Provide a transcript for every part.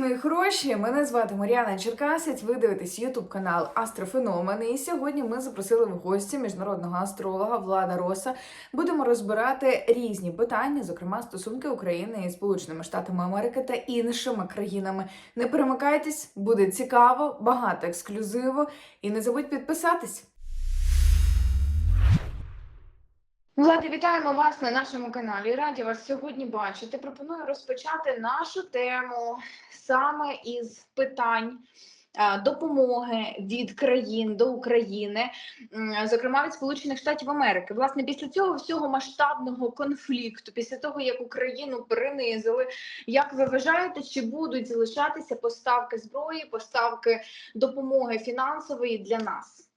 мої хороші! Мене звати Мар'яна Черкасець. Ви дивитесь Ютуб канал Астрофеномен. І сьогодні ми запросили в гості міжнародного астролога Влада Роса. Будемо розбирати різні питання, зокрема стосунки України із Сполученими Штатами Америки та іншими країнами. Не перемикайтесь, буде цікаво, багато ексклюзиву. І не забудь підписатись. Влади, вітаємо вас на нашому каналі. Раді вас сьогодні бачити. Пропоную розпочати нашу тему саме із питань е, допомоги від країн до України, зокрема від Сполучених Штатів Америки. Власне, після цього всього масштабного конфлікту, після того як Україну принизили, як ви вважаєте, чи будуть залишатися поставки зброї, поставки допомоги фінансової для нас?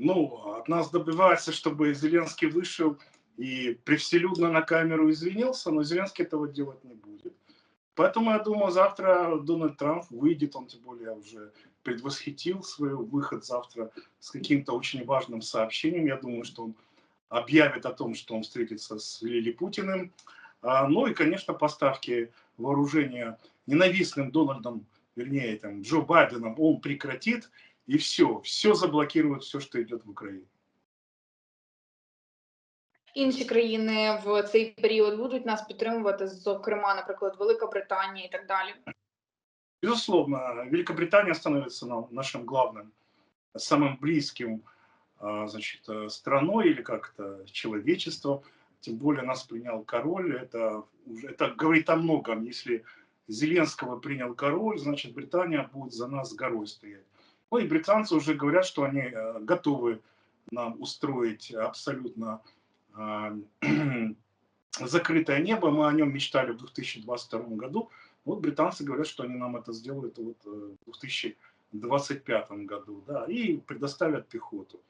Ну, от нас добивается, чтобы Зеленский вышел и превселюдно на камеру извинился, но Зеленский этого делать не будет. Поэтому я думаю, завтра Дональд Трамп выйдет, он тем более уже предвосхитил свой выход завтра с каким-то очень важным сообщением. Я думаю, что он объявит о том, что он встретится с Лилипутиным. А, Ну и, конечно, поставки вооружения ненавистным Дональдом, вернее, там, Джо Байденом, он прекратит, и все, все заблокирует, все, что идет в Украину. Інші країни в цей період будуть нас підтримувати, зокрема, наприклад, Велика Британія і так далі. Безусловно, Великобритания становится на- нашим главным, самым близким а, значит, э, страной или как-то человечеством. Тем более нас принял король. Это, уже, это говорит о многом. Если Зеленского принял король, значит Британия будет за нас горой стоять. Ну и британцы уже говорят, что они э, готовы нам устроить абсолютно а, закрытое небо. Мы о нем мечтали в 2022 году. Вот британцы говорят, что они нам это сделают вот э, в 2025 году, да, и предоставят пехоту.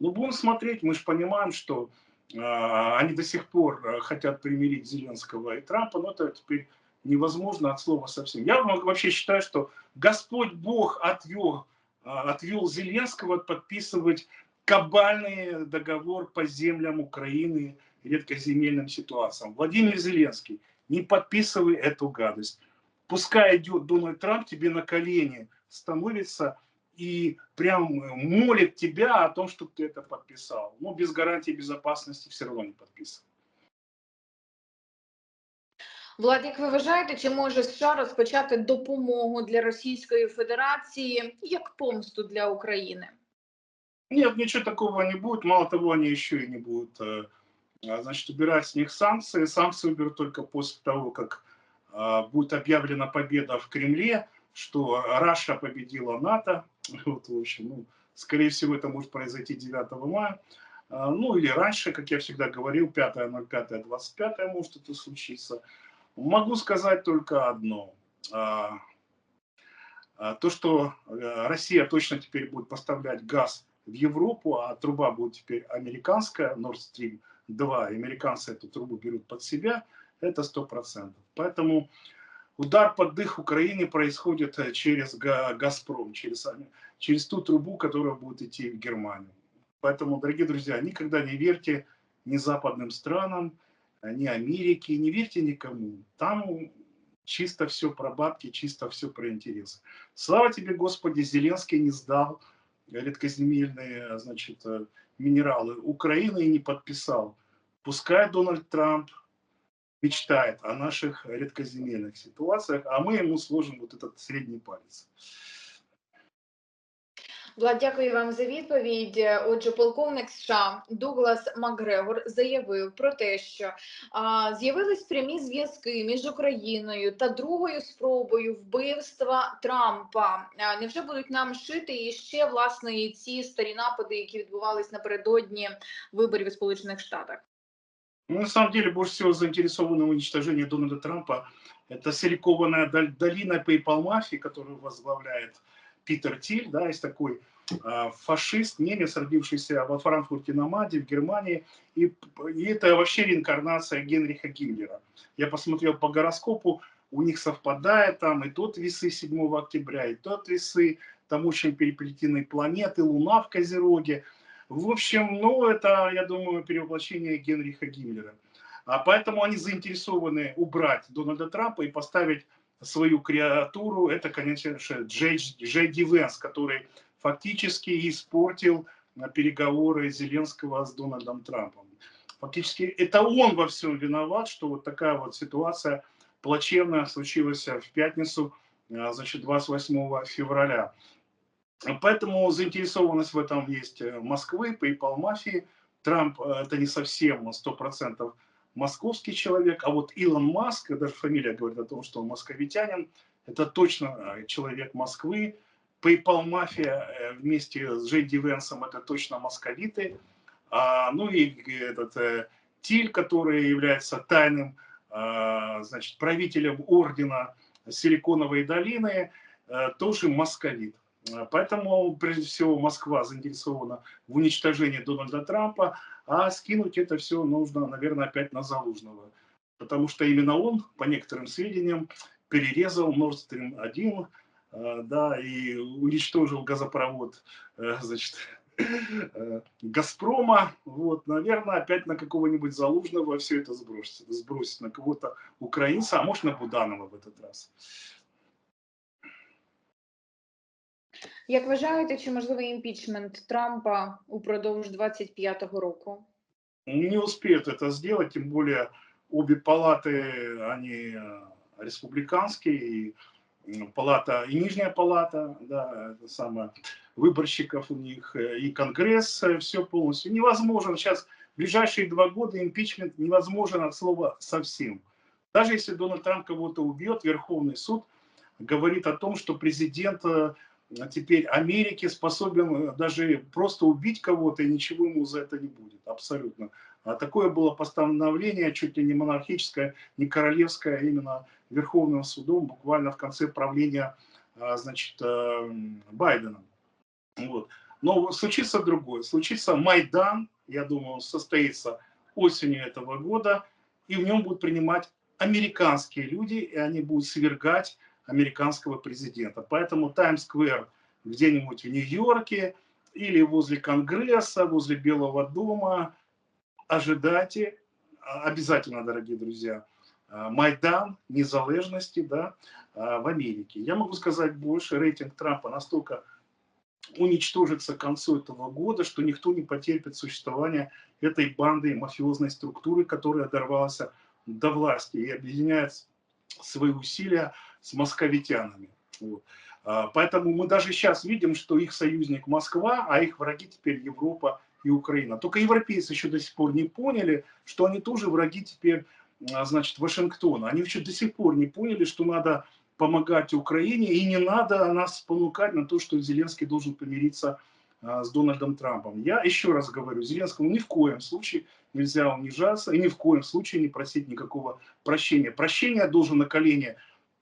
Ну, будем смотреть, мы же понимаем, что э, они до сих пор э, хотят примирить Зеленского и Трампа, но это теперь невозможно от слова совсем. Я во- вообще считаю, что Господь Бог отвел, отвел Зеленского подписывать кабальный договор по землям Украины редкоземельным ситуациям. Владимир Зеленский, не подписывай эту гадость пускай идет Дональд Трамп тебе на колени становится и прям молит тебя о том, чтобы ты это подписал. Но без гарантии безопасности все равно не подписывай. Влад, як ви вважаєте, чи може США розпочати допомогу для Російської Федерації як помсту для України? Нет, ничего такого не будет. Мало того, они еще и не будут э, а, значит, убирать с них санкции. Санкции уберут только после того, как а, будет объявлена победа в Кремле, что Раша победила НАТО. Вот, в общем, ну, скорее всего, это может произойти 9 мая. А, Ну, или раньше, как я всегда говорил, 5.05, 25 может это случиться. Могу сказать только одно. А, а, То, что э, Россия точно теперь будет поставлять газ в Европу, а труба будет теперь американская, Nord Stream 2, и американцы эту трубу берут под себя, это 100%. Поэтому удар под дых Украины происходит э, через Га- Газпром, через, ами- через ту трубу, которая будет идти в Германию. Поэтому, дорогие друзья, никогда не верьте ни западным странам, ни Америке, не верьте никому. Там чисто все про бабки, чисто все про интерес. Слава тебе, Господи, Зеленский не сдал редкоземельные значит, э, минералы Украины и не подписал. Пускай Дональд Трамп мечтает о наших редкоземельных ситуациях, а мы ему сложим вот этот средний палец. Влад, дякую вам за відповідь. Отже, полковник США Дуглас Макгрегор заявив про те, що з'явились прямі зв'язки між Україною та другою спробою вбивства Трампа. А, невже будуть нам шити і ще власне ці старі напади, які відбувались напередодні виборів у Сполучених Штатах? Ну, на самом деле, больше всего заинтересованы в уничтожении Дональда Трампа это силикованная дол- долина PayPal мафии, которую возглавляет Питер Тиль, да, есть такой фашист, немец, родившийся во Франкфурте на Маде, в Германии, и, и это вообще реинкарнация Генриха Гиммлера. Я посмотрел по гороскопу, у них совпадает там и тот весы 7 октября, и тот весы, там очень переплетены планеты, Луна в Козероге. В общем, ну, это, я думаю, перевоплощение Генриха Гиммлера. А поэтому они заинтересованы убрать Дональда Трампа и поставить свою креатуру, это, конечно же, Джей, Джей Ди Венс, который фактически испортил переговоры Зеленского с Дональдом Трампом. Фактически это он во всем виноват, что вот такая вот ситуация плачевная случилась в пятницу, а, значит, 28 февраля. Поэтому заинтересованность в этом есть Москвы, PayPal мафии. Трамп э, это не совсем 100% московский человек, а вот Илон Маск, даже фамилия говорит о том, что он московитянин, это точно э, человек Москвы. PayPal мафия э, вместе с Джей Ди Венсом это точно московиты. А, ну и этот э, Тиль, который является тайным а, значит, правителем ордена Силиконовой долины, а, тоже московит. Поэтому, прежде всего, Москва заинтересована в уничтожении Дональда Трампа, а скинуть это все нужно, наверное, опять на Залужного. Потому что именно он, по некоторым сведениям, перерезал Nord Stream 1, да, и уничтожил газопровод, значит, Э, Газпрома, вот, наверное, опять на какого-нибудь Залужного все это сбросить, сбросить на кого-то украинца, а может на Буданова в этот раз. Як вважаєте, чи можливий імпічмент Трампа упродовж 25-го року? Не успеют это сделать, тем более обе палаты, они э, республиканские, и палата, и нижняя палата, да, это самое, выборщиков у них, э, и Конгресс, э, все полностью. Невозможно сейчас, в ближайшие два года импичмент невозможен от слова совсем. Даже если Дональд Трамп кого-то убьет, Верховный суд говорит о том, что президент э, теперь Америки способен даже просто убить кого-то, и ничего ему за это не будет, абсолютно. А такое было постановление, чуть ли не монархическое, не королевское, а именно Верховным судом, буквально в конце правления а, значит, Байдена. Вот. Но случится другое. Случится Майдан, я думаю, состоится осенью этого года, и в нем будут принимать американские люди, и они будут свергать американского президента. Поэтому Таймс-сквер где-нибудь в Нью-Йорке или возле Конгресса, возле Белого дома, ожидайте, а, обязательно, дорогие друзья, а, Майдан незалежности да, а, в Америке. Я могу сказать больше, рейтинг Трампа настолько уничтожится к концу этого года, что никто не потерпит существование этой банды мафиозной структуры, которая дорвалась до власти и объединяет свои усилия с московитянами. Вот. А, поэтому мы даже сейчас видим, что их союзник Москва, а их враги теперь Европа и Украина. Только европейцы еще до сих пор не поняли, что они тоже враги теперь а, значит, Вашингтона. Они еще до сих пор не поняли, что надо помогать Украине, и не надо нас понукать на то, что Зеленский должен помириться а, с Дональдом Трампом. Я еще раз говорю, Зеленскому ни в коем случае нельзя унижаться, и ни в коем случае не просить никакого прощения. Прощение должен на колени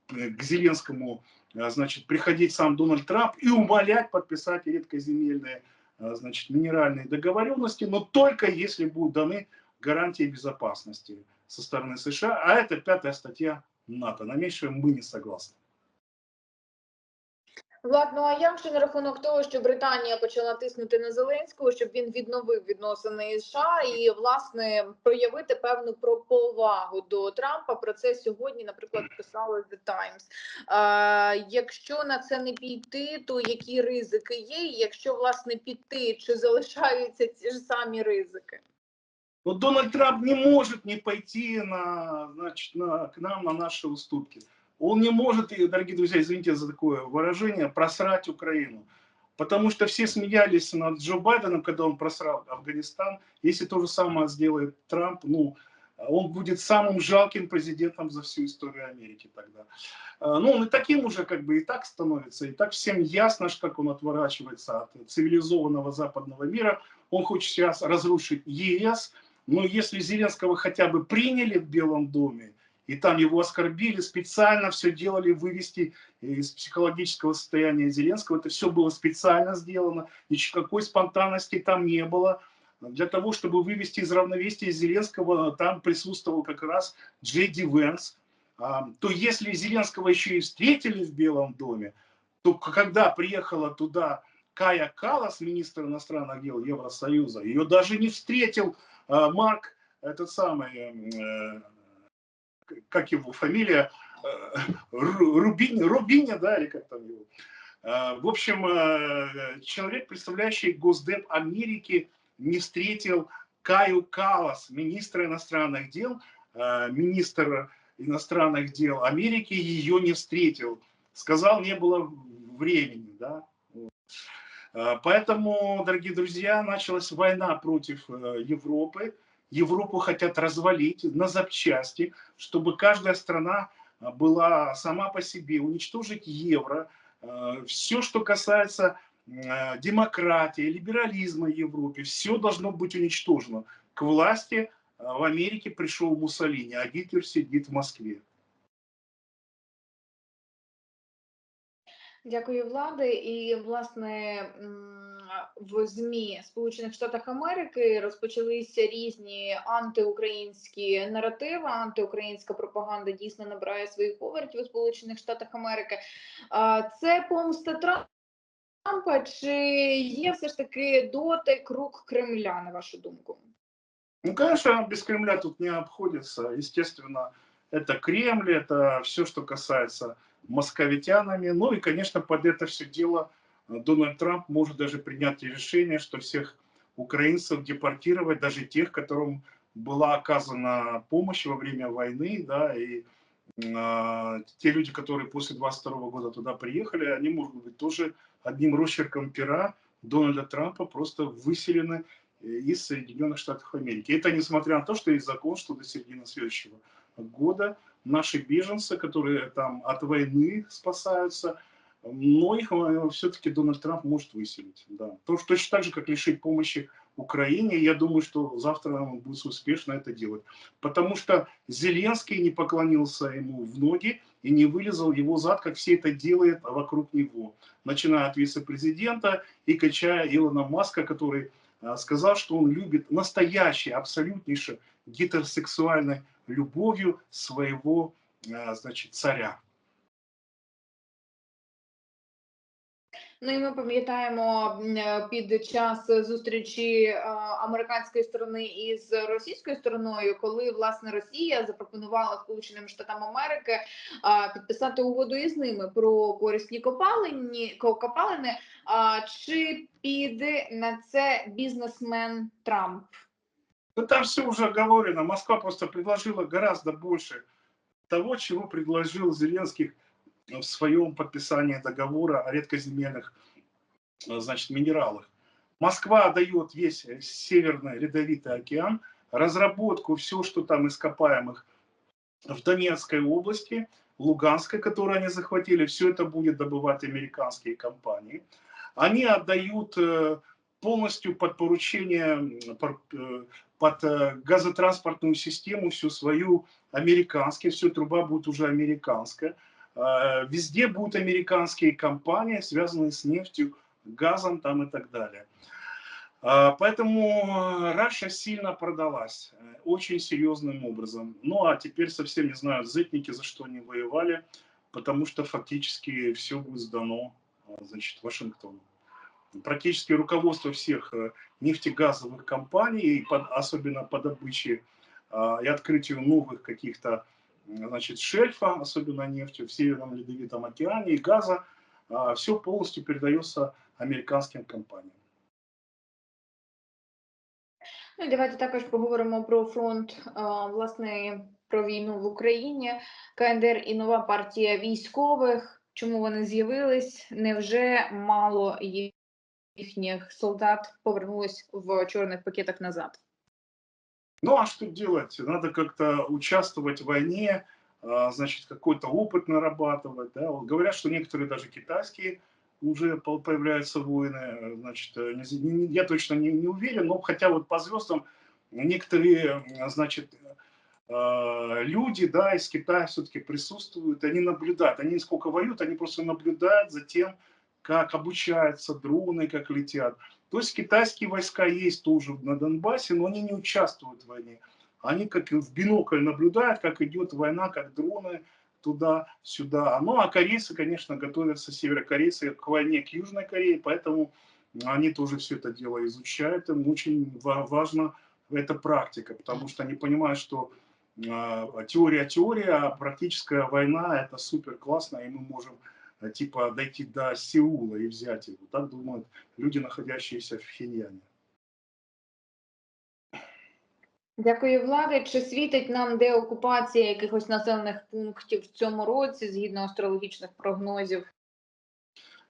к Зеленскому а, значит, приходить сам Дональд Трамп и умолять подписать редкоземельные а, значит, минеральные договоренности, но только если будут даны гарантии безопасности со стороны США, а это пятая статья НАТО. На меньше ми не согласні. Влад, ну а як же на рахунок того, що Британія почала тиснути на Зеленського, щоб він відновив відносини із США і власне проявити певну повагу до Трампа? Про це сьогодні, наприклад, писали The Times. А, Якщо на це не піти, то які ризики є? Якщо власне піти, чи залишаються ті ж самі ризики? Вот Дональд Трамп не может не пойти на, значит, на, к нам на наши уступки. Он не может, дорогие друзья, извините за такое выражение, просрать Украину. Потому что все смеялись над Джо Байденом, когда он просрал Афганистан. Если то же самое сделает Трамп, ну, он будет самым жалким президентом за всю историю Америки тогда. А, ну, он и таким уже как бы и так становится, и так всем ясно, как он отворачивается от цивилизованного западного мира. Он хочет сейчас разрушить ЕС, но если Зеленского хотя бы приняли в Белом доме, и там его оскорбили, специально все делали, вывести из психологического состояния Зеленского, это все было специально сделано, никакой спонтанности там не было. Для того, чтобы вывести из равновесия Зеленского, там присутствовал как раз Джей Ди Венс. А, то если Зеленского еще и встретили в Белом доме, то когда приехала туда Кая Калас, министр иностранных дел Евросоюза, ее даже не встретил а, Марк, этот самый, э, как его фамилия, Рубини, Рубини, да, или как там его. В общем, человек, представляющий Госдеп Америки, не встретил Каю Калас, министра иностранных дел, министр иностранных дел Америки, ее не встретил. Сказал, не было времени, да. Поэтому, дорогие друзья, началась война против Европы. Европу хотят развалить на запчасти, чтобы каждая страна была сама по себе, уничтожить евро. Все, что касается демократии, либерализма в Европе, все должно быть уничтожено. К власти в Америке пришел Муссолини, а Гитлер сидит в Москве. Дякую, влади. І власне в змі Сполучених Штатах Америки розпочалися різні антиукраїнські наративи. Антиукраїнська пропаганда дійсно набирає своїх повертів у Сполучених Штатах Америки. Це помста Трампа, чи є все ж таки дотик рук Кремля, на вашу думку? Ну, конечно, без Кремля тут не обходится. Естественно, это Кремль, это все, что касается московитянами. Ну и, конечно, под это все дело э, Дональд Трамп может даже принять решение, что всех украинцев депортировать, даже тех, которым была оказана помощь во время войны, да, и э, те люди, которые после 22 года туда приехали, они, может быть, тоже одним росчерком пера Дональда Трампа просто выселены э, из Соединенных Штатов Америки. Это несмотря на то, что есть закон, что до середины следующего года наши беженцы, которые там от войны спасаются, но их э, все-таки Дональд Трамп может выселить. Да. Точно так же, как лишить помощи Украине, я думаю, что завтра он будет успешно это делать. Потому что Зеленский не поклонился ему в ноги и не вылезал его зад, как все это делают вокруг него. Начиная от вице-президента и качая Илона Маска, который э, сказал, что он любит настоящий, абсолютнейший гетеросексуальный любовью своего э, значит, царя. Ну і ми пам'ятаємо під час зустрічі американської сторони із російською стороною, коли власне Росія запропонувала Сполученим Штатам Америки підписати угоду із ними про корисні копалині копалини. Чи піде на це бізнесмен Трамп? Ну, там все уже оговорено. Москва просто предложила гораздо больше того, чего предложил Зеленский в своем подписании договора о редкоземельных значит, минералах. Москва дает весь Северный Ледовитый океан, разработку, все, что там ископаемых в Донецкой области, Луганской, которую они захватили, все это будет добывать американские компании. Они отдают э, полностью под поручение, э, под э, газотранспортную систему всю свою американскую, все труба будет уже американская. Э, везде будут американские компании, связанные с нефтью, газом там и так далее. Поэтому Раша сильно продалась, очень серьезным образом. Ну а теперь совсем не знаю, зетники за что они воевали, потому что фактически все будет сдано значит, Вашингтону практически руководство всех э, нефтегазовых компаний, особенно по добыче и открытию новых каких-то значит, шельфа, особенно нефти в Северном Ледовитом океане и газа, все полностью передается американским компаниям. Ну давайте також поговоримо про фронт власне про війну в Україні. КНДР і нова партія військових. Чому вони з'явились? Невже мало їхніх солдат повернулись в черных пакетах назад. Ну а что делать? Надо как-то участвовать в войне, а, значит, какой-то опыт нарабатывать. Да? Вот говорят, что некоторые даже китайские уже появляются воины. Значит, э, я точно не, не уверен, но хотя вот по звездам некоторые, значит, э, люди, да, из Китая все-таки присутствуют, они наблюдают, они сколько воюют, они просто наблюдают за тем, как обучаются дроны, как летят. То есть китайские войска есть тоже на Донбассе, но они не участвуют в войне. Они как в бинокль наблюдают, как идет война, как дроны туда-сюда. Ну а корейцы, конечно, готовятся, северокорейцы, к войне к Южной Корее, поэтому они тоже все это дело изучают. Им очень важно эта практика, потому что они понимают, что а, теория теория, а практическая война это супер классно, и мы можем а, типа дойти до Сеула и взять его. Так думают люди, находящиеся в Пхеньяне. Дякую, влади. Чи світить нам деокупація якихось населених пунктів в цьому році згідно астрологічних прогнозів?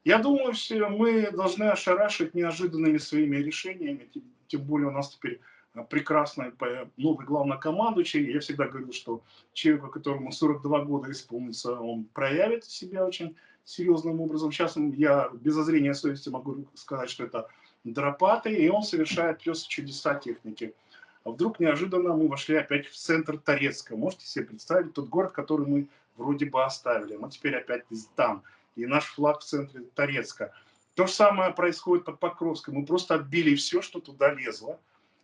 Я думаю, что мы должны ошарашить неожиданными своими решениями, тем, тем более у нас теперь а, прекрасный новый главнокомандующий. Я всегда говорил, что человеку, которому 42 года исполнится, он проявит себя очень серьезным образом. Сейчас я без зазрения совести могу сказать, что это дропаты, и он совершает просто чудеса техники. А вдруг неожиданно мы вошли опять в центр Торецка. Можете себе представить тот город, который мы вроде бы оставили. Мы теперь опять там. И наш флаг в центре Торецка. То же самое происходит под Покровском. Мы просто отбили все, что туда лезло.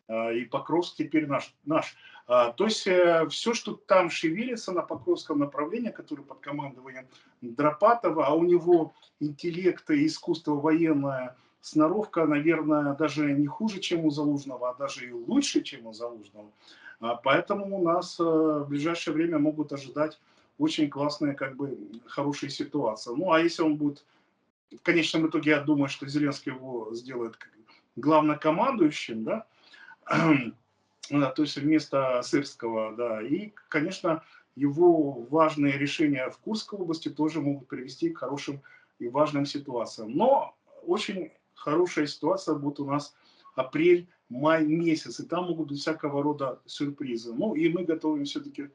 А, и Покровск теперь наш. наш. А, то есть э, все, что там шевелится на Покровском направлении, которое под командованием Дропатова, а у него интеллект и искусство военное, сноровка, наверное, даже не хуже, чем у Залужного, а даже и лучше, чем у Залужного. А, поэтому у нас э, в ближайшее время могут ожидать очень классные, как бы, хорошие ситуации. Ну, а если он будет, в конечном итоге, я думаю, что Зеленский его сделает главнокомандующим, да, то есть вместо Сырского, да, и, конечно, его важные решения в Курской области тоже могут привести к хорошим и важным ситуациям. Но очень хорошая ситуация будет у нас апрель, май месяц, и там могут быть всякого рода сюрпризы. Ну и мы готовим все-таки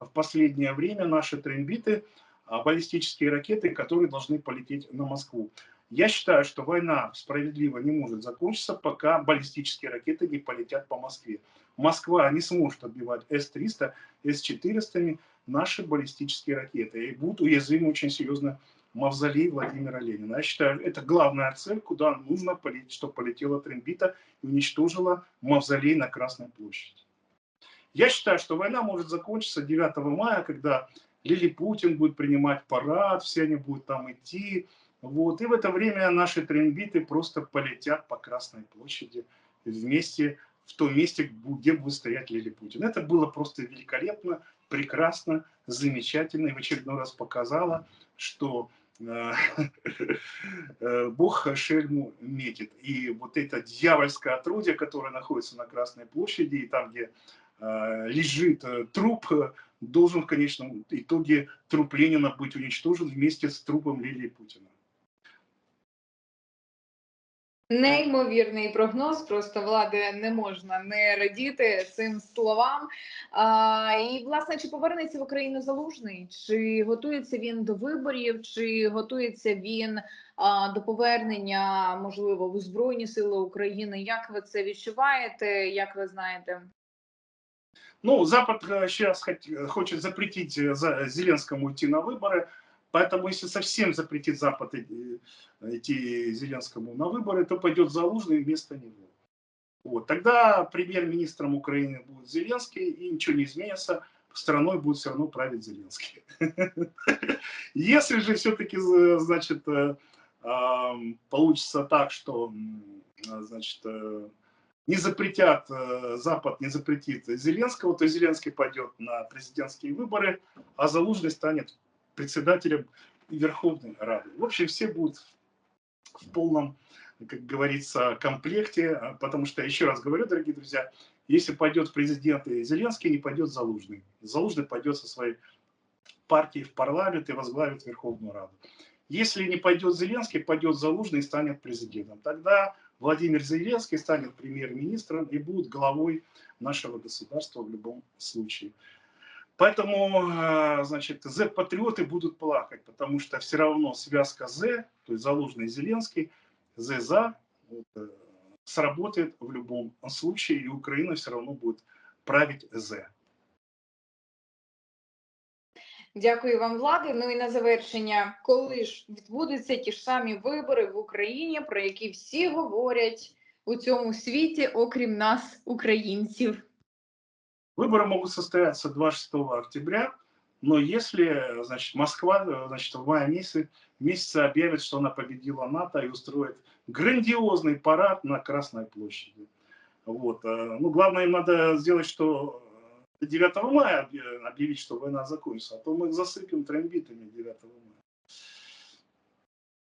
в последнее время наши трембиты, а, баллистические ракеты, которые должны полететь на Москву. Я считаю, что война справедливо не может закончиться, пока баллистические ракеты не полетят по Москве. Москва не сможет отбивать С-300, С-400 наши баллистические ракеты. И будут уязвимы очень серьезно мавзолей Владимира Ленина. Я считаю, это главная цель, куда нужно полететь, чтобы полетела Трембита и уничтожила мавзолей на Красной площади. Я считаю, что война может закончиться 9 мая, когда Лили Путин будет принимать парад, все они будут там идти. Вот. И в это время наши трембиты просто полетят по Красной площади вместе, в том месте, где будет стоять Лили Путин. Это было просто великолепно, прекрасно, замечательно и в очередной раз показало, что Э, э, Бог шельму метит. И вот это дьявольское отродье, которое находится на Красной площади, и там, где э, лежит труп, должен в конечном итоге труп Ленина быть уничтожен вместе с трупом Лилии Путина. Неймовірний прогноз, просто влади не можна не радіти цим словам. А, І, власне, чи повернеться в Україну залужний? Чи готується він до виборів, чи готується він а, до повернення, можливо, в Збройні Сили України? Як ви це відчуваєте? Як ви знаєте? Ну, Запад сейчас хочет запретить Зеленскому идти на выборы. Поэтому, если совсем запретит Запад идти Зеленскому на выборы, то пойдет Залужный вместо него. Вот. Тогда премьер-министром Украины будет Зеленский, и ничего не изменится, страной будет все равно править Зеленский. Если же все-таки, значит, э, получится так, что, значит, э, не запретят, э, Запад не запретит Зеленского, то Зеленский пойдет на президентские выборы, а Залужный станет председателем Верховной Рады. В общем, все будут в полном, как говорится, комплекте, а, потому что, еще раз говорю, дорогие друзья, если пойдет в президенты Зеленский, не пойдет Залужный. Залужный пойдет со своей партией в парламент и возглавит Верховную Раду. Если не пойдет Зеленский, пойдет Залужный и станет президентом. Тогда Владимир Зеленский станет премьер-министром и будет главой нашего государства в любом случае. Поэтому, э, значит, Z-патриоты будут плакать, потому что все равно связка Z, то есть Залужный и Зеленский, Z за, вот, э, сработает в любом случае, и Украина все равно будет править Z. Дякую вам, влади. Ну і на завершення, коли ж відбудуться ті ж самі вибори в Україні, про які всі говорять у цьому світі, окрім нас, українців. Выборы могут состояться 26 октября, но если значит, Москва значит, в мае месяце, месяце объявит, что она победила НАТО и устроит грандиозный парад на Красной площади. Вот. Э, ну, главное, им надо сделать, что 9 мая объ- объявить, что война закончится, а то мы их засыпем трембитами 9 мая.